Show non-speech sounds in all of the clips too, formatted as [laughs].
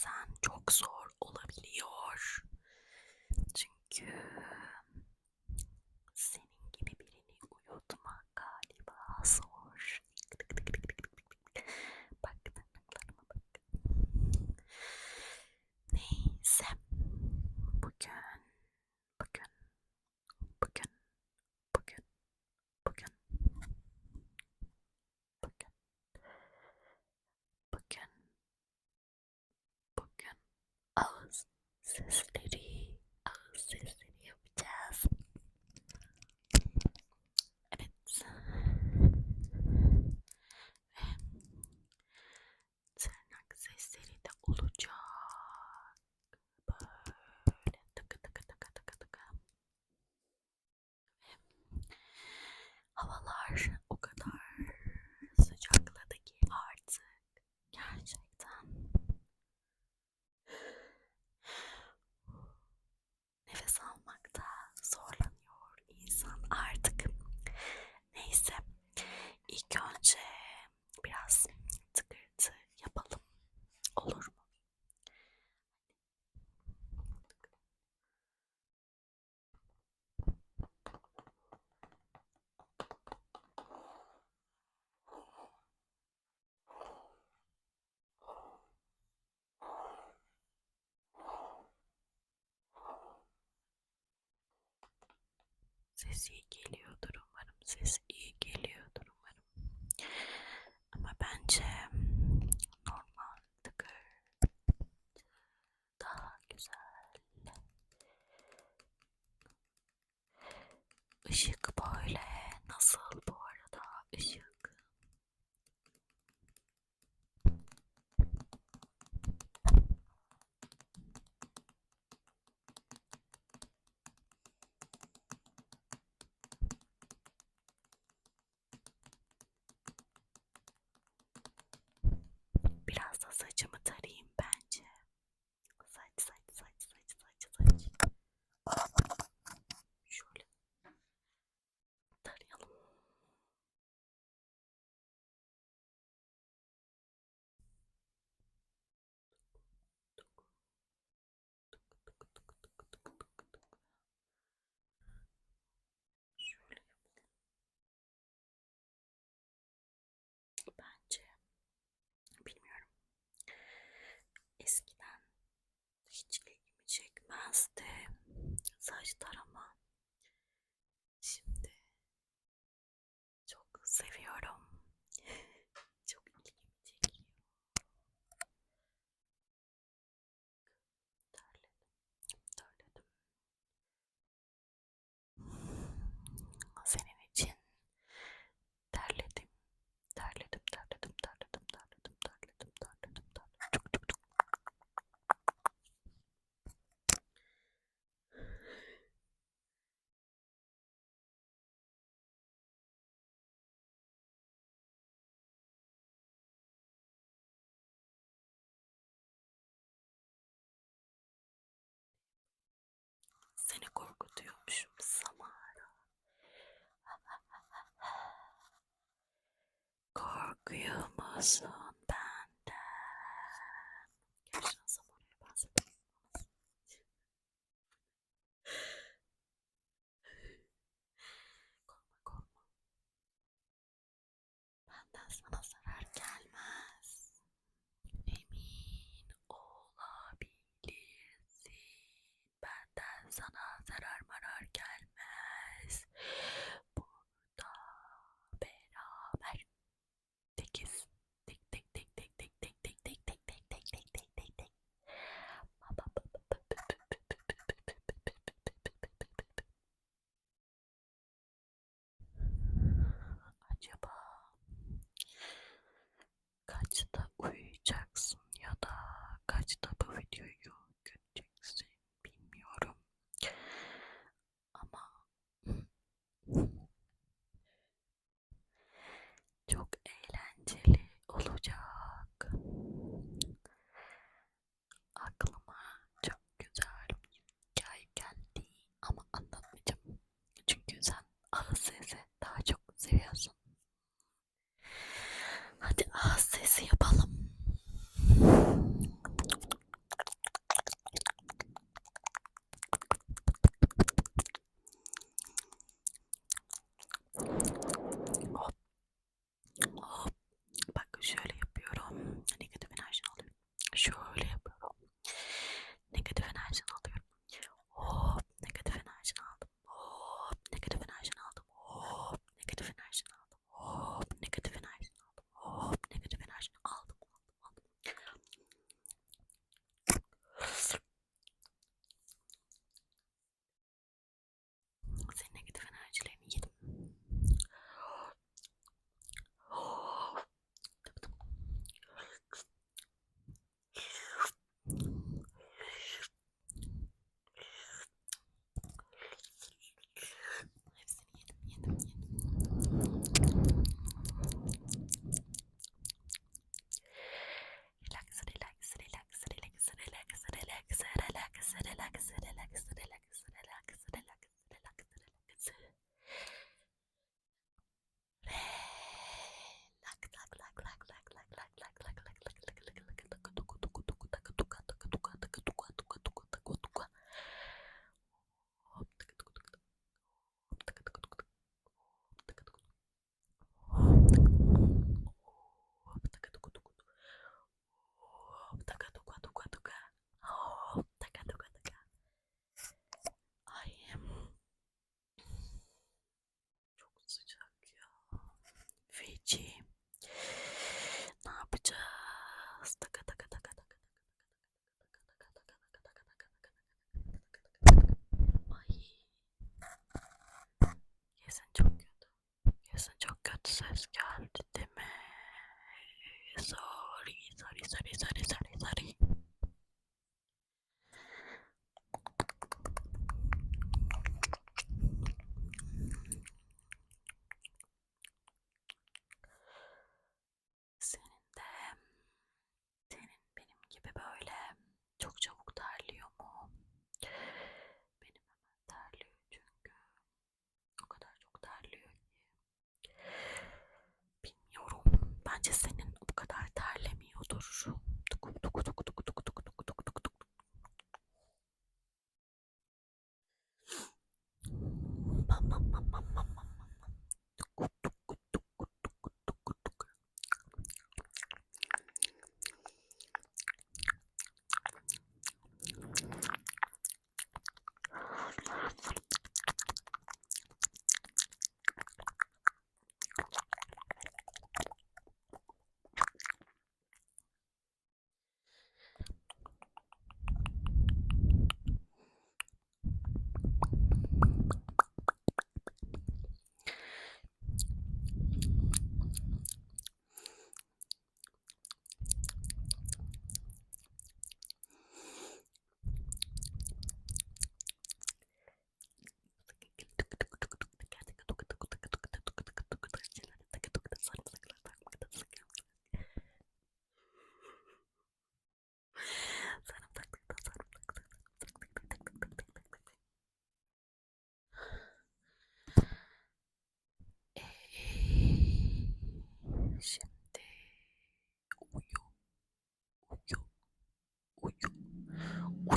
bazen çok zor olabiliyor. Çünkü sesi geliyordur umarım sesim karşı taraf. seni korkutuyormuşum Samara. [laughs] Korkuyor musun?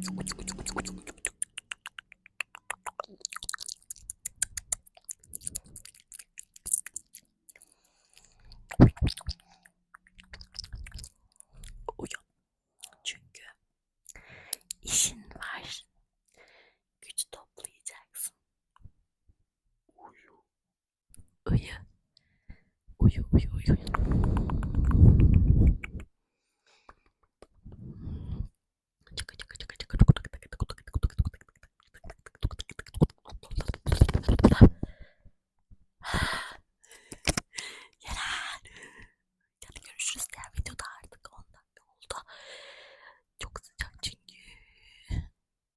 チュコチュコチュコチュコチュコ。